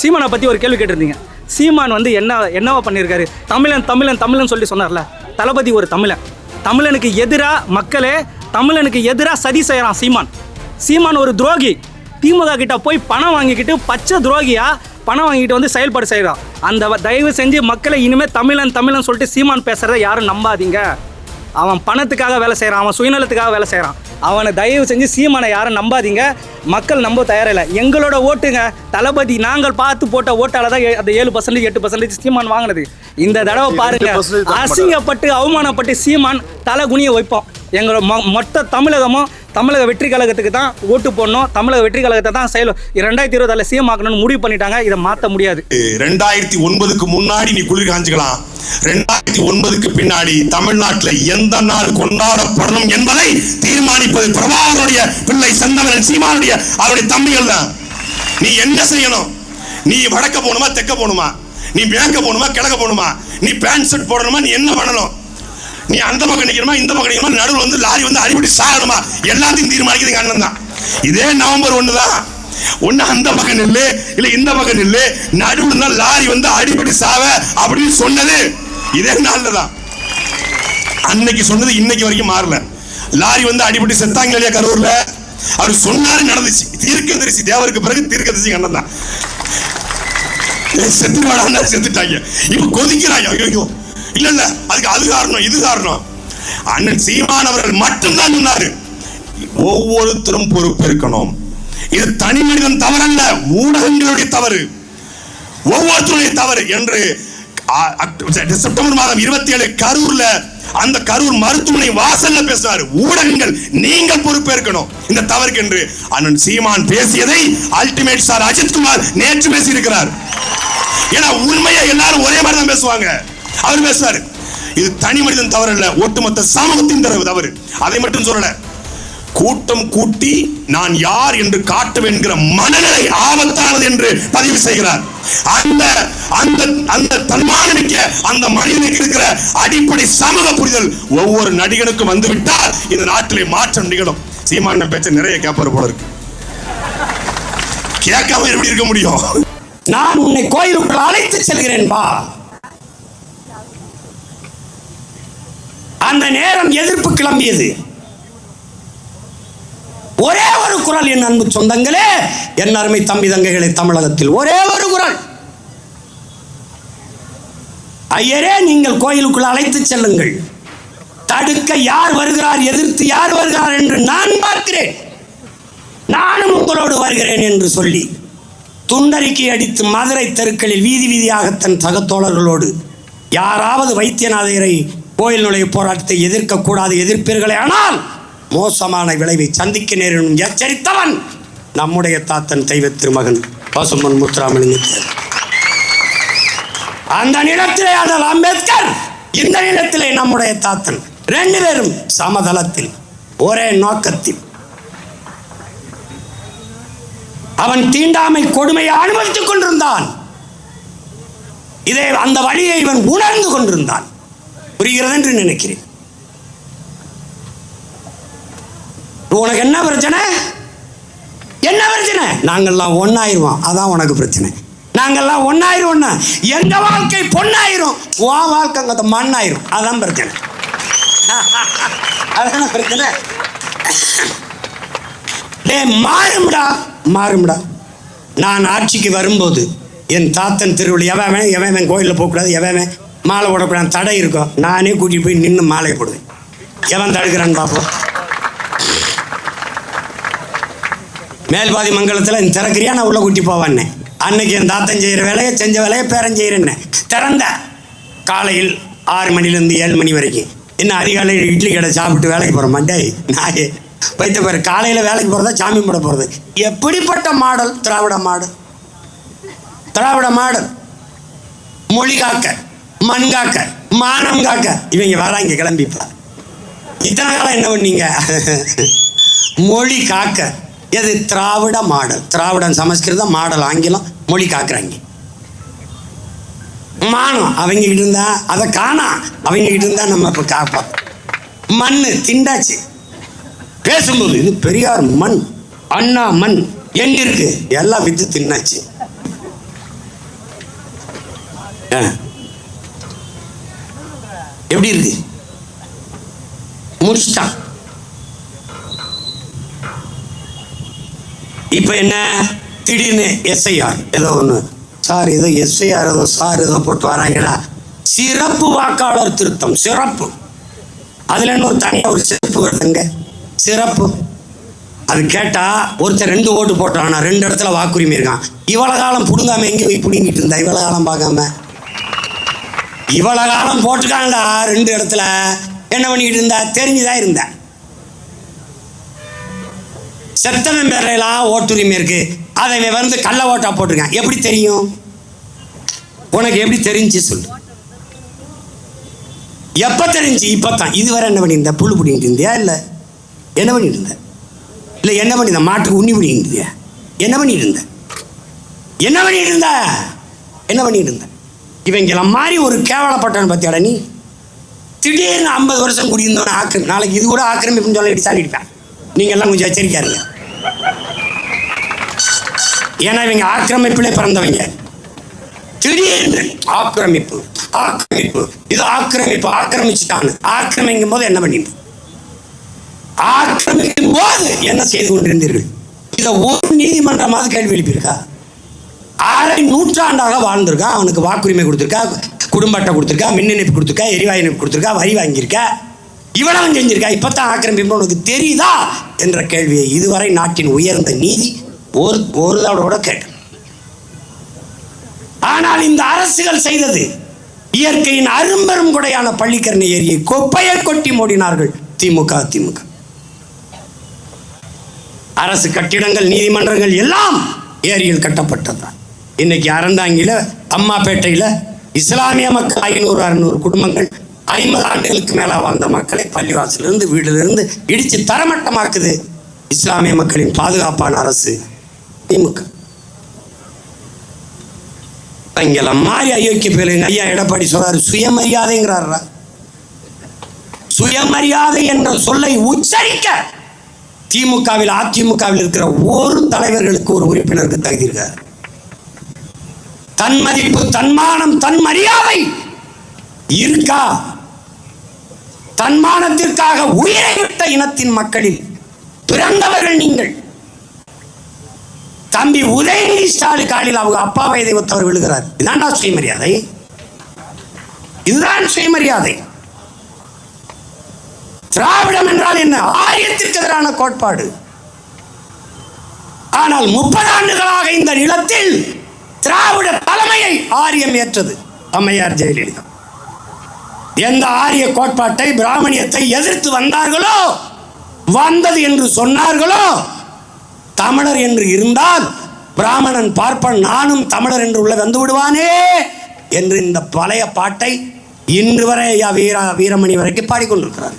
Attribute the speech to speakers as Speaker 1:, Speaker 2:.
Speaker 1: சீமானை பற்றி ஒரு கேள்வி கேட்டிருந்தீங்க. சீமான் வந்து என்ன என்னவா பண்ணியிருக்காரு? தமிழன் தமிழன் தமிழன் சொல்லி சொன்னார்ல. தளபதி ஒரு தமிழன். தமிழனுக்கு எதிராக மக்களே தமிழனுக்கு எதிராக சதி செய்கிறான் சீமான். சீமான் ஒரு துரோகி. திமுக கிட்ட போய் பணம் வாங்கிக்கிட்டு பச்சை துரோகியா பணம் வாங்கிட்டு வந்து செயல்பாடு செய்கிறான் அந்த தயவு செஞ்சு மக்களை இனிமேல் தமிழன் தமிழன் சொல்லிட்டு சீமான் பேசுகிறத யாரும் நம்பாதீங்க. அவன் பணத்துக்காக வேலை செய்கிறான் அவன் சுயநலத்துக்காக வேலை செய்கிறான் அவனை தயவு செஞ்சு சீமானை யாரும் நம்பாதீங்க. மக்கள் நம்ப தயாரில்லை. எங்களோட ஓட்டுங்க. தளபதி நாங்கள் பார்த்து போட்ட ஓட்டால தான் அந்த ஏழு பர்சன்டேஜ் எட்டு பர்சன்டேஜ் சீமான் வாங்கினது. இந்த தடவை பாருங்க.
Speaker 2: 8% தாக்க மாட்டாங்க.
Speaker 1: அசிங்கப்பட்டு அவமானப்பட்டு சீமான் தலை குனிய வைப்போம். எங்களோட மொ- மொத்த தமிழகமும் தமிழக வெற்றி கழகத்துக்கு தான் ஓட்டு போடணும். தமிழக வெற்றி கழகத்தை தான் செயல் ரெண்டாயிரத்தி இருபதால சிஎம் ஆக்கணும்னு முடிவு பண்ணிட்டாங்க. இதை மாற்ற முடியாது.
Speaker 3: ரெண்டாயிரத்தி ஒன்பதுக்கு முன்னாடி நீ குளிர் காஞ்சிக்கலாம். ரெண்டாயிரத்தி ஒன்பதுக்கு பின்னாடி தமிழ்நாட்டில் எந்த நாள் கொண்டாடப்படணும் என்பதை தீர்மானிப்பது பிரபாகருடைய பிள்ளை செந்தமிழன் சீமானுடைய அவருடைய தம்பிகள் தான். நீ என்ன செய்யணும்? நீ வடக்க போகணுமா தெற்க போகணுமா? நீ மேற்க போகணுமா கிழக்க போகணுமா? நீ பேண்ட் ஷர்ட் போடணுமா நீ என்ன பண்ணணும்? நீ அந்த பக்கம் நிக்கணுமா இந்த பக்கம் நிக்கணுமா நடுவில் வந்து லாரி வந்து அடிபடி சாகணுமா? எல்லாத்தையும் தீர்மானிக்கிறது எங்க அண்ணன் தான். இதே நவம்பர் ஒன்று தான். ஒன்னு அந்த பக்கம் நில்லு இல்ல இந்த பக்கம் நில்லு நடுவில் தான் லாரி வந்து அடிபடி சாவ அப்படின்னு சொன்னது இதே நாளில் தான். அன்னைக்கு சொன்னது இன்னைக்கு வரைக்கும் மாறல. லாரி வந்து அடிபட்டு செத்தாங்க இல்லையா கரூர்ல? அவர் சொன்னாரு நடந்துச்சு. தீர்க்க தரிசி தேவருக்கு பிறகு தீர்க்கதரிசி அண்ணன் தான். செத்துட்டாங்க. இப்ப கொதிக்கிறாங்க. ஐயோ. இல்ல இல்ல. அதுக்கு அது காரணம் இது காரணம். அண்ணன் சீமான் அவர்கள் மட்டும்தான் சொன்னாரு. ஒவ்வொருத்தரும் பொறுப்பேற்கணும் இது தனி மனிதன் தவறல்ல. ஊடகங்களுடைய தவறு. ஒவ்வொருத்தருடைய தவறு என்று செப்டம்பர் மாதம் இருபத்தி ஏழு கரூர்ல அந்த கரூர் மருத்துவமனை வாசல்ல பேசினார் ஊடகங்கள் நீங்கள் பொறுப்பேற்கணும் இந்த தவறுக்கு என்று அண்ணன் சீமான் பேசியதை அல்டிமேட் சார் அஜித்குமார் நேற்று பேசியிருக்கிறார். ஏன்னா உண்மையை எல்லாரும் ஒரே மாதிரி தான் பேசுவாங்க. அவர் பேசுறாரு. இது தனி மனிதன் தவறு இல்ல ஒட்டுமொத்த சமூகத்தின் தரவு தவறு. அதை மட்டும் சொல்லல. கூட்டம் கூட்டி நான் யார் என்று காட்டும் என்கிற மனநிலை ஆபத்தானது என்று பதிவு செய்கிறார். அந்த அந்த அந்த தன்மானமிக்க அந்த மனிதனுக்கு இருக்கிற அடிப்படை சமூக புரிதல் ஒவ்வொரு நடிகனுக்கும் வந்துவிட்டால் இந்த நாட்டிலே மாற்றம் நிகழும். சீமான பேச்ச நிறைய கேப்பாரு போல இருக்கு. கேட்காம எப்படி இருக்க முடியும்?
Speaker 4: நான் உன்னை கோயிலுக்குள் அழைத்து செல்கிறேன் வா அந்த நேரம் எதிர்ப்பு கிளம்பியது. ஒரே ஒரு குரல் என் அன்பு சொந்தங்களே என் அருமை தம்பி தங்கைகளை தமிழகத்தில் ஒரே ஒரு குரல். ஐயரே நீங்கள் கோயிலுக்குள் அழைத்து செல்லுங்கள். தடுக்க யார் வருகிறார் எதிர்த்து யார் வருகிறார் என்று நான் பார்க்கிறேன். நானும் உங்களோடு வருகிறேன் என்று சொல்லி துண்டறிக்கை அடித்து மதுரை தெருக்களில் வீதி வீதியாக தன் சகத்தோழர்களோடு யாராவது வைத்தியநாதையரை கோயில் நுழைவு போராட்டத்தை எதிர்க்கக்கூடாது எதிர்ப்பீர்களே ஆனால் மோசமான விளைவை சந்திக்க நேரிடும் எச்சரித்தவன் நம்முடைய தாத்தன் தெய்வ திருமகன் பசுமன் முத்துராமலிங்க அந்த நிலத்திலே அதல் அம்பேத்கர் இந்த நிலத்திலே நம்முடைய தாத்தன். ரெண்டு பேரும் சமதளத்தில் ஒரே நோக்கத்தில். அவன் தீண்டாமை கொடுமையை அனுபவித்துக் கொண்டிருந்தான். இதை அந்த வழியை இவன் உணர்ந்து கொண்டிருந்தான். புரிகிறது என்று நினைக்கிறேன். உனக்கு என்ன பிரச்சனை? என்ன பிரச்சனை? நாங்கள்லாம் ஒன்னாயிருவோம் அதான் உனக்கு பிரச்சனை. நாங்கள்லாம் ஒன்னாயிருவோம்னா எங்க வாழ்க்கை பொண்ணாயிரும். உன் வாழ்க்கை அங்க மண்ணாயிரும். அதான் பிரச்சனை. அதான பிரச்சனை. டேய் மாறும்டா. மாறும்டா. நான் ஆட்சிக்கு வரும்போது என் தாத்தன் திருவிழா எவன் எவன் கோயிலில் போகக்கூடாது எவன்? மாலை போடக்கூடாது தடை இருக்கும் நானே கூட்டிகிட்டு போய் நின்று மாலையை போடுவேன். எவன் தடுக்கிறான்னு பார்ப்போம். மேல்பாதி மங்கலத்தில் இந்த திறக்கிறியா? நான் உள்ளே கூட்டி போவான்னே. அன்னைக்கு என் தாத்தன் செய்கிற வேலையை செஞ்ச வேலையை பேரன் செய்கிறேன்னு திறந்த காலையில் ஆறு மணிலேருந்து ஏழு மணி வரைக்கும். இன்னும் அதிகாலையில் இட்லி கடை சாப்பிட்டு வேலைக்கு போகிற மாட்டே நாயே. வைத்த பாரு காலையில் வேலைக்கு போகிறதா சாமி போட போகிறது எப்படிப்பட்ட model? Dravida model. Dravida model. மொழி காக்க. மண் காக்க மானம் காக்க. இவங்க வராங்க கிளம்பிப்பா இத்தனை காலம் என்ன பண்ணீங்க? மொழி காக்க. எது? திராவிட மாடல். திராவிடம் சமஸ்கிருதம் மாடல் ஆங்கிலம் மொழி காக்குறாங்க. மானம். அவங்க கிட்ட இருந்தா அதை காணா. அவங்க கிட்ட இருந்தா நம்ம இப்போ காப்போம். மண் திண்டாச்சு. பேசும்போது இது பெரியார் மண் அண்ணா மண் எங்க இருக்கு எல்லாம் வித்து தின்னாச்சு. ஆ. எப்படி இருக்கு? முடிச்சிட்டான் இப்போ என்ன? திடீர்னு எஸ்ஐஆர் ஏதோ ஒன்று சார் ஏதோ எஸ்ஐஆர் ஏதோ சார் ஏதோ போட்டு வராங்களா சிறப்பு வாக்காளர் திருத்தம் சிறப்பு. அதில் என்ன ஒரு தனியாக ஒரு சிறப்பு வருதுங்க. சிறப்பு. அது கேட்டா ஒருத்தர் ரெண்டு ஓட்டு போட்டான் ரெண்டு இடத்துல வாக்குரிமை இருக்கான். இவ்வளவு காலம் பிடுங்காம எங்க போய் பிடுங்கிட்டு இருந்தா? இவ்வளவு காலம் பார்க்காம. இவ்வளவு காலம் போட்டுக்கான்டா ரெண்டு இடத்துல. என்ன பண்ணிக்கிட்டு இருந்தா? தெரிஞ்சுதான் இருந்த? செத்தவன் பேரையெல்லாம் ஓட்டுரிமை இருக்கு. அதை இவன் வந்து கள்ள ஓட்டா போட்டிருக்கான். எப்படி தெரியும்? உனக்கு எப்படி தெரிஞ்சு சொல்லு. எப்ப தெரிஞ்சு? இப்பதான் இதுவரை என்ன பண்ணியிருந்த? புல்லு பிடிங்கிட்டு இருந்தியா இல்ல? என்ன பண்ணிட்டு இருந்த? இல்ல என்ன பண்ணியிருந்த? மாட்டுக்கு உண்ணி பிடிங்கிட்டு இருந்தியா? என்ன பண்ணிட்டு இருந்த? என்ன பண்ணிட்டு இருந்த? என்ன பண்ணிட்டு இருந்த? இவங்கெல்லாம் மாதிரி ஒரு கேவலப்பட்டவன் பார்த்தியாட நீ? திடீர்னு ஐம்பது வருஷம் குடியிருந்தவன ஆக்கிரம் நாளைக்கு இது கூட ஆக்கிரமிப்புன்னு சொல்லி அடிச்சு அடிப்பேன் நீங்க எல்லாம் கொஞ்சம் எச்சரிக்கையா இருங்க. ஏன்னா இவங்க ஆக்கிரமிப்பிலே பிறந்தவங்க. திடீர்னு ஆக்கிரமிப்பு ஆக்கிரமிப்பு இது ஆக்கிரமிப்பு ஆக்கிரமிச்சுட்டாங்க ஆக்கிரமிக்கும் போது என்ன பண்ணிட்டு? ஆக்கிரமிக்கும் போது என்ன செய்து கொண்டிருந்தீர்கள்? இதை ஒரு நீதிமன்றமாவது கேள்வி எழுப்பியிருக்கா? அரை நூற்றாண்டாக வாழ்ந்திருக்கா. அவனுக்கு வாக்குரிமை கொடுத்துருக்கா குடும்ப அட்டை கொடுத்துருக்கா மின் இணைப்பு கொடுத்துருக்கா எரிவாயு இணைப்பு கொடுத்துருக்கா வரி வாங்கியிருக்கா. இவ்வளவு செஞ்சிருக்கா. இப்போத்தான் ஆக்கிரமிப்பு உனக்கு தெரியுதா? என்ற கேள்வியை இதுவரை நாட்டின் உயர்ந்த நீதி ஒரு ஒரு தடவோட கூட ஆனால் இந்த அரசுகள் செய்தது இயற்கையின் அரும்பெரும் கொடையான பள்ளிக்கரணை ஏரியை கொப்பையை கொட்டி மூடினார்கள் திமுக திமுக அரசு கட்டிடங்கள் நீதிமன்றங்கள் எல்லாம் ஏரியில் கட்டப்பட்டதுதான். இன்னைக்கு அறந்தாங்கில அம்மாப்பேட்டையில் இஸ்லாமிய மக்கள் ஐநூறு அறுநூறு குடும்பங்கள் ஐம்பது ஆண்டுகளுக்கு மேல வாழ்ந்த மக்களை பள்ளிவாசலிருந்து வீட்டிலிருந்து இடித்து தரமட்டமாக்குது இஸ்லாமிய மக்களின் பாதுகாப்பான அரசு திமுக. இங்கெல்லாம் மாறி அயோக்கிய பேருங்க ஐயா எடப்பாடி சொல்றாரு சுயமரியாதைங்கிறாரா சுயமரியாதை என்ற சொல்லை உச்சரிக்க திமுகவில் அதிமுகவில் இருக்கிற ஒரு தலைவர்களுக்கு ஒரு உறுப்பினருக்கு தகுதி இருக்கார் தன் மதிப்பு தன்மானம் தன் மரியாதை இருக்கா? தன்மானத்திற்காக உயிரை விட்ட இனத்தின் மக்களில் பிறந்தவர்கள் நீங்கள். தம்பி உதயநிதி ஸ்டாலின் காலில் அவங்க அப்பா வயதை ஒத்தவர் விழுகிறார். இதான்டா சுயமரியாதை? இதுதான் சுயமரியாதை. திராவிடம் என்றால் என்ன? ஆரியத்திற்கு எதிரான கோட்பாடு. ஆனால் முப்பது ஆண்டுகளாக இந்த நிலத்தில் திராவிட தலைமையை ஆரியம் ஏற்றது. அம்மையார் ஜெயலலிதா. எந்த ஆரிய கோட்பாட்டை பிராமணியத்தை எதிர்த்து வந்தார்களோ வந்தது என்று சொன்னார்களோ தமிழர் என்று இருந்தால் பிராமணன் பார்ப்பன் நானும் தமிழர் என்று உள்ள வந்து விடுவானே என்று இந்த பழைய பாட்டை இன்று வரை ஐயா வீரா வீரமணி வரைக்கும் பாடிக்கொண்டிருக்கிறார்.